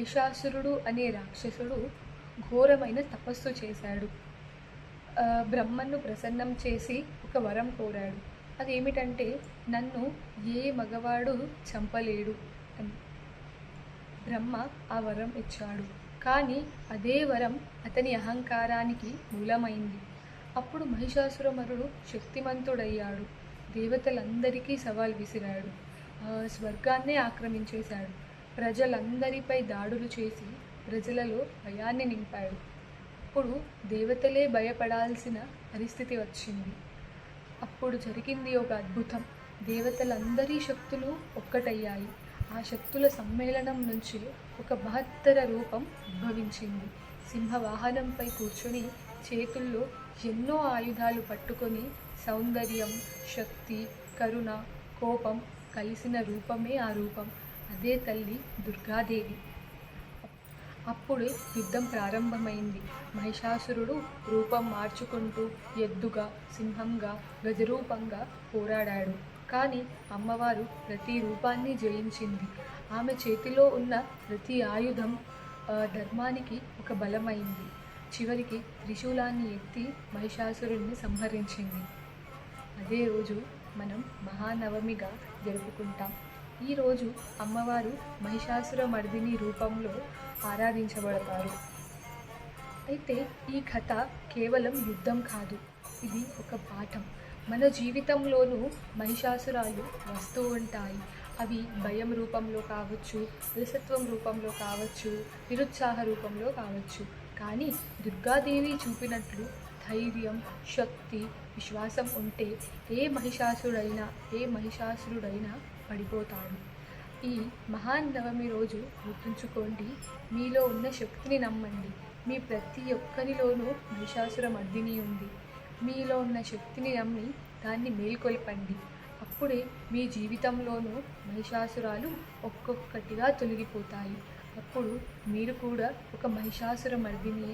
మహిషాసురుడు అనే రాక్షసుడు ఘోరమైన తపస్సు చేశాడు. బ్రహ్మను ప్రసన్నం చేసి ఒక వరం కోరాడు. అదేమిటంటే నన్ను ఏ మగవాడు చంపలేడు అని. బ్రహ్మ ఆ వరం ఇచ్చాడు. కానీ అదే వరం అతని అహంకారానికి మూలమైంది. అప్పుడు మహిషాసురమరుడు శక్తిమంతుడయ్యాడు. దేవతలందరికీ సవాల్ విసిరాడు. స్వర్గాన్నే ఆక్రమించేశాడు. ప్రజలందరిపై దాడులు చేసి ప్రజలలో భయాన్ని నింపాడు. అప్పుడు దేవతలే భయపడాల్సిన పరిస్థితి వచ్చింది. అప్పుడు జరిగింది ఒక అద్భుతం. దేవతలందరి శక్తులు ఒక్కటయ్యాయి. ఆ శక్తుల సమ్మేళనం నుంచి ఒక మహత్తర రూపం ఉద్భవించింది. సింహవాహనంపై కూర్చొని చేతుల్లో ఎన్నో ఆయుధాలు పట్టుకొని సౌందర్యం శక్తి కరుణ కోపం కలిసిన రూపమే ఆ రూపం. అదే తల్లి దుర్గాదేవి. అప్పుడు యుద్ధం ప్రారంభమైంది. మహిషాసురుడు రూపం మార్చుకుంటూ ఎద్దుగా సింహంగా గజరూపంగా పోరాడాడు. కానీ అమ్మవారు ప్రతి రూపాన్ని జయించింది. ఆమె చేతిలో ఉన్న ప్రతి ఆయుధం ధర్మానికి ఒక బలమైంది. చివరికి త్రిశూలాన్ని ఎత్తి మహిషాసురుడిని సంహరించింది. అదే రోజు మనం మహానవమిగా జరుపుకుంటాం. ఈరోజు అమ్మవారు మహిషాసుర మర్దిని రూపంలో ఆరాధించబడతారు. అయితే ఈ కథ కేవలం యుద్ధం కాదు ఇది ఒక పాఠం. మన జీవితంలోనూ మహిషాసురాలు వస్తూ ఉంటాయి. అవి భయం రూపంలో కావచ్చు అలసత్వం రూపంలో కావచ్చు నిరుత్సాహ రూపంలో కావచ్చు. కానీ దుర్గాదేవి చూపినట్లు ధైర్యం శక్తి విశ్వాసం ఉంటే ఏ మహిషాసుడైనా ఏ మహిషాసురుడైనా పడిపోతాడు. ఈ మహాన్ నవమి రోజు గుర్తుంచుకోండి మీలో ఉన్న శక్తిని నమ్మండి. మీ ప్రతి ఒక్కరిలోనూ మహిషాసుర మర్దిని ఉంది. మీలో ఉన్న శక్తిని నమ్మి దాన్ని మేల్కొల్పండి. అప్పుడే మీ జీవితంలోనూ మహిషాసురాలు ఒక్కొక్కటిగా తొలగిపోతాయి. అప్పుడు మీరు కూడా ఒక మహిషాసుర మర్దిని